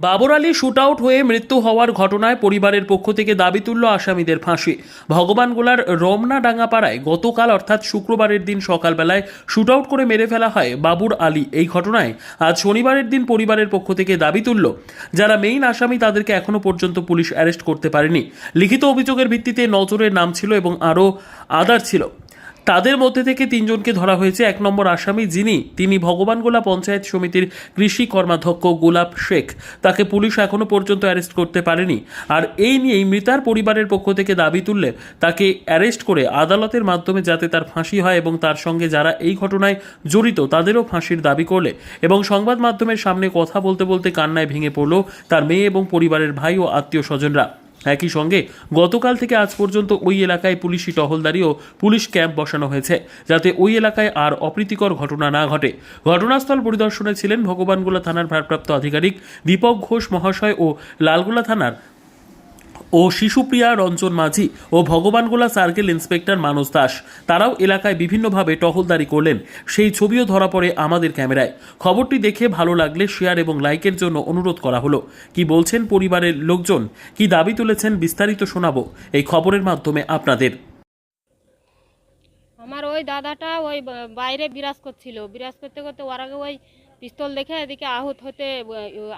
Babur Ali shoot out হয়ে মৃত্যু হওয়ার ঘটনায় পরিবারের পক্ষ থেকে দাবি তুলল আসামিদের ফাঁসি। ভগবানগোলার রমনা ডাঙ্গাপাড়ায় গতকাল অর্থাৎ শুক্রবারের দিন সকালবেলায় শুট আউট করে মেরে ফেলা হয় বাবুর আলী। এই ঘটনায় আজ শনিবারের দিন পরিবারের পক্ষ থেকে দাবি তুলল, যারা মেইন আসামি তাদেরকে এখনও পর্যন্ত পুলিশ অ্যারেস্ট করতে পারেনি। লিখিত অভিযোগের ভিত্তিতে নজরের নাম ছিল এবং আরও আদার ছিল। তাদের মধ্যে থেকে তিনজনকে ধরা হয়েছে। এক নম্বর আসামি, যিনি, তিনি ভগবানগোলা পঞ্চায়েত সমিতির কৃষি কর্মাধ্যক্ষ গোলাপ শেখ। তাকে পুলিশ এখনও পর্যন্ত অ্যারেস্ট করতে পারেনি। আর এই নিয়েই মৃতার পরিবারের পক্ষ থেকে দাবি তুললে তাকে অ্যারেস্ট করে আদালতের মাধ্যমে যাতে তার ফাঁসি হয় এবং তার সঙ্গে যারা এই ঘটনায় জড়িত, তাদেরও ফাঁসির দাবি করলে। এবং সংবাদ মাধ্যমের সামনে কথা বলতে বলতে কান্নায় ভেঙে পড়ল তার মেয়ে এবং পরিবারের ভাই ও আত্মীয় স্বজনরা একই সঙ্গে গতকাল থেকে আজ পর্যন্ত ওই এলাকায় পুলিশি টহলদারি ও পুলিশ ক্যাম্প বসানো হয়েছে, যাতে ওই এলাকায় আর অপ্রীতিকর ঘটনা না ঘটে। ঘটনাস্থল পরিদর্শনে ছিলেন ভগবানগোলা থানার ভারপ্রাপ্ত আধিকারিক দীপক ঘোষ মহাশয় ও লালগোলা থানার ও শিশুপ্রিয়া রঞ্জন মাঝি ও ভগবানগোলা সার্কেল ইন্সপেক্টর মানস দাস। তারাও এলাকায় বিভিন্নভাবে টহলদারি করলেন। সেই ছবিও ধরা পড়ে আমাদের ক্যামেরায়। খবরটি দেখে ভালো লাগলে শেয়ার এবং লাইকের জন্য অনুরোধ করা হলো। কি বলছেন পরিবারের লোকজন? কি দাবি তুলেছেন বিস্তারিত শোনাবো। এই খবরের মাধ্যমে আপনাদের। আমার ওই দাদাটা ওই বাইরে বিরাজ করছিল। বিরাজ করতে করতে ওর আগে ওই পিস্তল দেখে এদিকে আহত হতে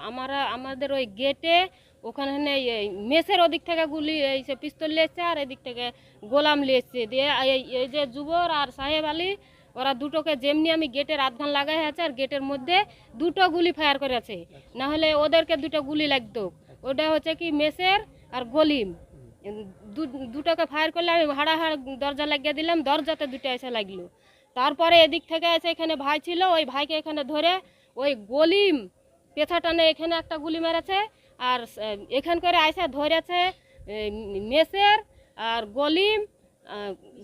আমরা আমাদের ওই গেটে ওখানে মেসের ওদিক থেকে গুলি, এই সে পিস্তল লিয়েছে আর এদিক থেকে গোলাম লিয়েছে দিয়ে এই যে যুবর আর সাহেব আলী, ওরা দুটোকে যেমনি আমি গেটের আধখান লাগাই আছে আর গেটের মধ্যে দুটো গুলি ফায়ার করেছে না হলে ওদেরকে দুটো গুলি লাগতো। ওটা হচ্ছে কি মেসের আর গলিম। দুটোকে ফায়ার করলে আমি হাড়া হাড় দরজা লাগিয়ে দিলাম, দরজাতে দুটো এসে লাগল। তারপরে এদিক থেকে এসে এখানে ভাই ছিল, ওই ভাইকে এখানে ধরে ওই গলিম পেছা টানে এখানে একটা গুলি মেরেছে আর এখান করে আইসা ধরেছে মেসের আর গলিম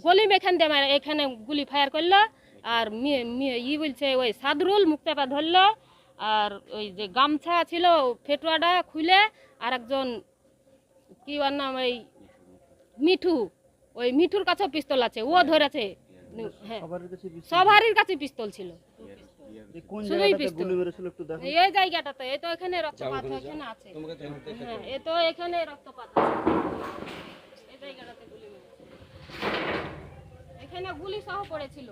গলিম এখান দিয়ে মারে- এখানে গুলি ফায়ার করল আর ই বলছে ওই সাদরুল মুক্তাপা ধরলো আর ওই যে গামছা ছিল ফেটুয়াটা খুলে আর একজন কি ওর নাম ওই মিঠু ওই মিঠুর কাছে পিস্তল আছে ও ধরেছে হ্যাঁ সবার কাছে পিস্তল? সবারই কাছে পিস্তল ছিল কোন জায়গাটাতে গুলি মেরেছিল একটু দেখো। এই জায়গাটাতে এই তো এখানে রক্তপাত এখানে আছে। হ্যাঁ এ তো এখানে রক্তপাত আছে এই জায়গাটাতে গুলি মেরেছে। এখানে গুলি সহ পড়েছিল।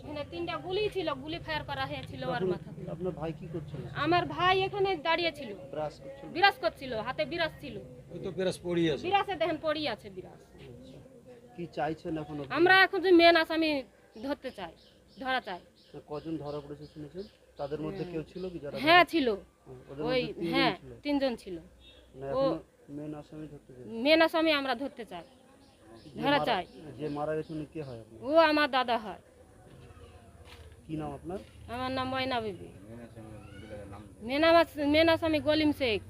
এখানে তিনটা গুলি ছিল গুলি ফায়ার করা হয়েছিল আর মাথা আপনার ভাই কি করছিল? আমার ভাই এখানে দাঁড়িয়ে ছিল ব্রাশ করছিল। বিরাজ করছিল হাতে বিরাজ ছিল। ওই তো পেরাস পড়ি আছে। বিরাজে দেখেন পড়ি আছে বিরাজ। কি চাইছেন এখন আমরা এখন যে মেন আসামি ধরতে চাই ধরা চাই। কজন ধরা পড়েছে শুনেছেন? তাদের মধ্যে কেউ ছিল কি যারা হ্যাঁ ছিল। ওই হ্যাঁ তিনজন ছিল। না এখনও মেন আসামি ধরতে মেন আসামি আমরা ধরতে চাই। ধরা চাই। যে মারা গেছে উনি কে হয় ও আমার দাদা হয়। কি নাম আপনার? আমার নাম ময়না বিবি। মেন মেন আসামি গলিম শেখ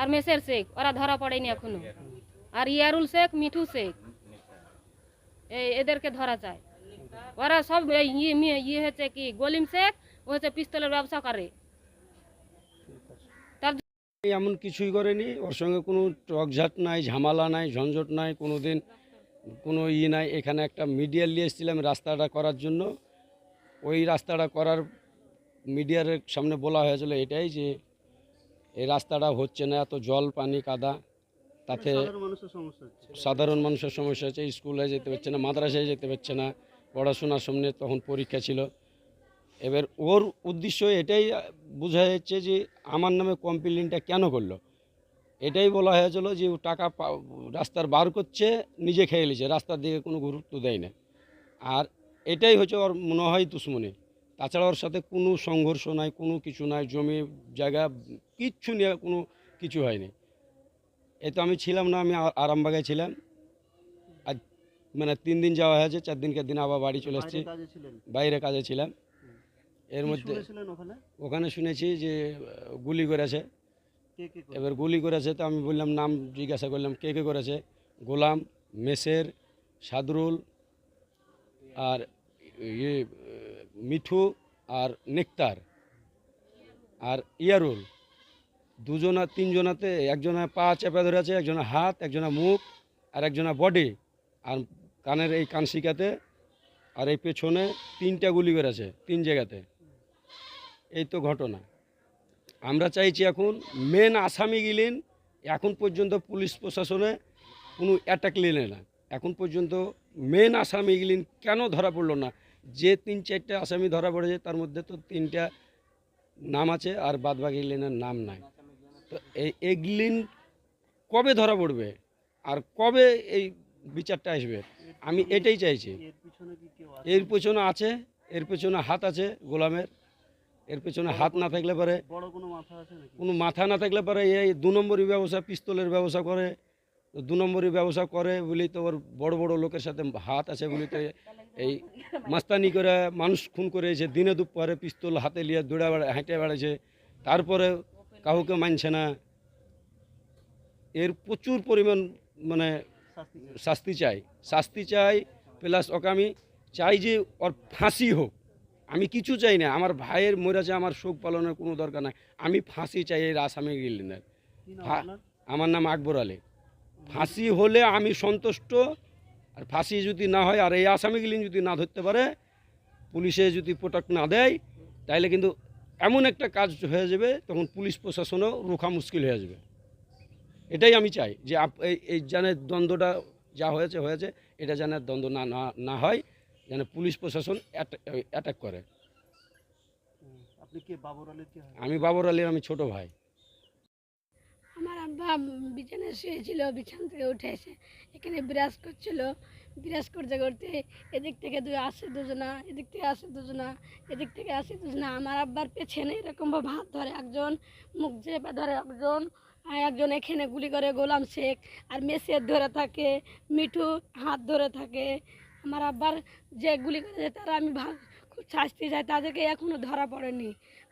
আর মেসের শেখ। ওরা ধরা পড়েনি এখনও। আর ইয়ারুল শেখ মিঠু শেখ। এই এদেরকে ধরা চায় ওরা সব ইয়ে ইয়ে হচ্ছে কি গলিম শেখ ও হচ্ছে পিস্তলের ব্যবসা করে। তার এমন কিছুই করেনি ওর সঙ্গে কোনো টকঝাট নাই ঝামেলা নাই ঝঞ্ঝট নাই কোনো দিন কোনো ই নাই। এখানে একটা মিডিয়া নিয়ে এসেছিলাম রাস্তাটা করার জন্য। ওই রাস্তাটা করার মিডিয়ার সামনে বলা হয়েছিল এটাই যে এই রাস্তাটা হচ্ছে না এত জল পানি কাদা তাতে সমস্যা হচ্ছে। সাধারণ মানুষের সমস্যা হচ্ছে স্কুলে যেতে পারছে না মাদ্রাসায় যেতে পারছে না। পড়াশোনার সামনে তখন পরীক্ষা ছিল। এবার ওর উদ্দেশ্য এটাই বোঝা যাচ্ছে যে আমার নামে কমপ্লেনটা কেন করল? এটাই বলা হয়েছিল যে ও টাকা রাস্তার বার করছে, নিজে খেয়ে নিচ্ছে রাস্তার দিকে কোনো গুরুত্ব দেয় না। আর এটাই হচ্ছে ওর মনে হয় দুশ্মনী। তাছাড়া ওর সাথে কোনো সংঘর্ষ নাই, কোনো কিছু নাই, জমি, জায়গা, কিচ্ছু নিয়ে কোনো কিছু হয়নি। এ তো আমি ছিলাম না, আমি আরামবাগে ছিলাম। মানে তিন দিন যাওয়া হয়েছে চার দিনকে দিন আবার বাড়ি চলে এসেছি। বাইরে কাজে ছিলাম। এর মধ্যে ওখানে? শুনেছি যে গুলি করেছে? এবার গুলি করেছে তো আমি বললাম নাম জিজ্ঞাসা করলাম কে কে করেছে? গোলাম মেসের সাদরুল আর ইয়ে মিঠু আর নেকতার আর ইয়ারুল। দুজনা তিনজনাতে একজনা পা চেপে ধরেছে একজনা হাত একজনা মুখ আর একজনা বডি আর কানের এই কানসিকাতে আর এই পেছনে তিনটা গুলি করেছে তিন জায়গাতে। এই তো ঘটনা। আমরা চাইছি এখন মেন আসামি গিলেন, এখন পর্যন্ত পুলিশ প্রশাসনে কোনো অ্যাটাক নিলে না। এখন পর্যন্ত মেন আসামি গিলেন কেন ধরা পড়ল না? যে তিন চারটে আসামি ধরা পড়েছে, তার মধ্যে তো তিনটা নাম আছে আর বাদবাকি লেনের নাম নাই। তো এই এগলিন কবে ধরা পড়বে? আর কবে এই বিচারটা আসবে। আমি এটাই চাইছি। এর পিছনে আছে, এর পেছনে হাত আছে গোলামের। এর পেছনে হাত না থাকলে পরে কোনো মাথা না থাকলে পরে এই দু নম্বরই ব্যবসা, পিস্তলের ব্যবসা করে। দু নম্বরই ব্যবসা করে বলি তো ওর বড় বড় লোকের সাথে হাত আছে বলি তো এই মাস্তানি করে মানুষ খুন করেছে, দিনে দুপুরে পিস্তল হাতে নিয়ে দৌড়ে বেড়া, হেঁটে বেড়াচ্ছে। তারপরে কাউকে মানছে না। এর প্রচুর পরিমাণ মানে শাস্তি চাই। শাস্তি চাই। প্লাস ওকে আমি চাই যে ওর ফাঁসি হোক। আমি কিছু চাই না। আমার ভাইয়ের মরেছে আমার শোক পালনের কোনো দরকার নাই। আমি ফাঁসি চাই এই আসামি গিলিনের আমার নাম আকবর আলী। ফাঁসি হলে আমি সন্তুষ্ট। আর ফাঁসি যদি না হয় আর এই আসামিগুলি যদি না ধরতে পারে পুলিশে যদি প্রোটেক্ট না দেয় তাহলে কিন্তু এমন একটা কাজ হয়ে যাবে তখন পুলিশ প্রশাসনও রোখা মুশকিল হয়ে যাবে। এটাই আমি চাই যে আপ- এই এই জানে দ্বন্দ্বটা যা হয়েছে হয়েছে এটা যেন দ্বন্দ্ব না না- না হয় যেন পুলিশ প্রশাসন অ্যাটাক করে। আপনি বাবর আলীর আমি বাবর আলীর আমি ছোট ভাই। আমার আব্বা বিছানায় শুয়েছিল বিছান থেকে উঠে এসে এখানে বিরাজ করছিল। বিরাজ করতে করতে এদিক থেকে দুই আসে দুজনা এদিক থেকে আসে দুজনা এদিক থেকে আসে দুজনা। আমার আব্বার পেছনে এরকমভাবে হাত ধরে একজন মুখ চেপে ধরে একজন। একজন এখানে গুলি করে গোলাম শেখ আর মেসের ধরে থাকে, মিঠু হাত ধরে থাকে। আমার আব্বার যে গুলি করেছে তারা আমি খুব শাস্তি চাই। তাদেরকে এখনও ধরা পড়েনি।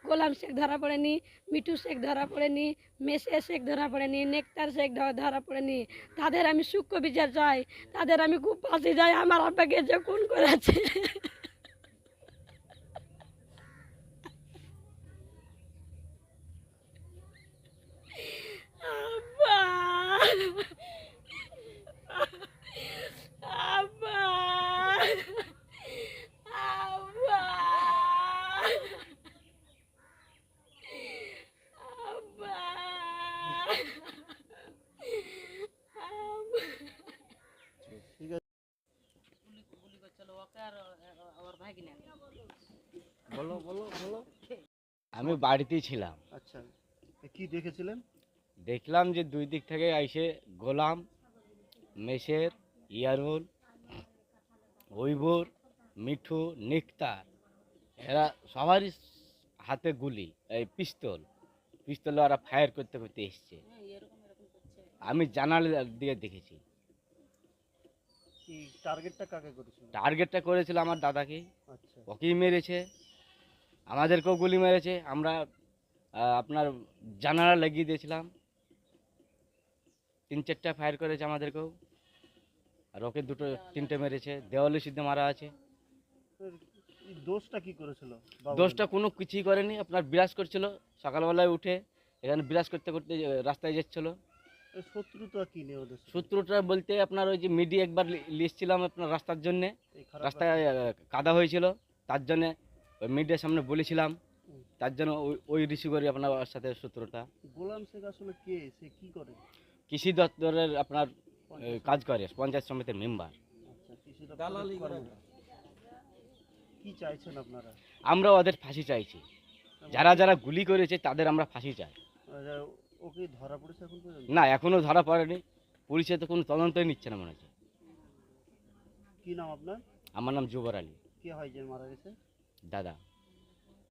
গোলাম শেখ ধরা পড়েনি, মিঠু শেখ ধরা পড়েনি, মেসে শেখ ধরা পড়েনি নেকটার শেখ ধরা পড়েনি। তাদের আমি সূক্ষ্ম বিচার চাই। তাদের আমি খুব ফাঁসি যাই আমার আব্বাকে যে খুন করেছে আব্বা আব্বা আব্বা আব্বা ঠিক আছে বলো বলো বলো আমি বাড়িতেই ছিলাম। আচ্ছা কি দেখেছিলেন? দেখলাম যে দুই দিক থেকে আইসে গোলাম মেসের ইয়ারুল ঐবর মিঠু নিকতার এরা সবারই হাতে গুলি এই পিস্তল। পিস্তলে ওরা ফায়ার করতে করতে এসছে। আমি জানালা দিয়ে দেখেছি। টার্গেটটা কাকে করেছিল? টার্গেটটা করেছিল আমার দাদাকে। আচ্ছা। ওকেই মেরেছে। আমাদেরকেও গুলি মেরেছে আমরা আপনার জানালা লাগিয়ে দিয়েছিলাম। তিন চারটা ফায়ার করেছে আমাদেরকেও। আর ওকে দুটো তিনটে মেরেছে দেওয়ালি সিদ্ধে মারা আছে। দোষটা কি করেছিল? দোষটা কোনো কিছুই করেনি আপনার বিরাজ করছিল সকালবেলায় উঠে এখানে বিরাজ করতে করতে রাস্তায় যাচ্ছিল। শত্রুতা কি ওদের সাথে? বলতে আপনার ওই যে মিডিয়া একবার লিখছিলাম আপনার রাস্তার জন্যে। রাস্তায় কাদা হয়েছিল তার জন্যে ওই মিডিয়ার সামনে বলেছিলাম তার জন্য ওই ওই রিসিভ করি আপনার সাথে সূত্রটা। গোলাম শেখ আসলে কে? সে কি করে? কৃষি দপ্তরের আপনার কাজ করে পঞ্চায়েত সমিতির মেম্বার। আচ্ছা। কি চাইছেন আপনারা? আমরা ওদের ফাঁসি চাইছি। যারা যারা গুলি করেছে তাদের আমরা ফাঁসি চাই। আচ্ছা, ও কি ধরা পড়েছে এখন না এখনও ধরা পড়েনি। পুলিশে তো কোনো তদন্তই নিচ্ছে না মনে হচ্ছে। কি নাম আপনার? আমার নাম জুবর আলী কে হয় যে মারা গেছে? দাদা।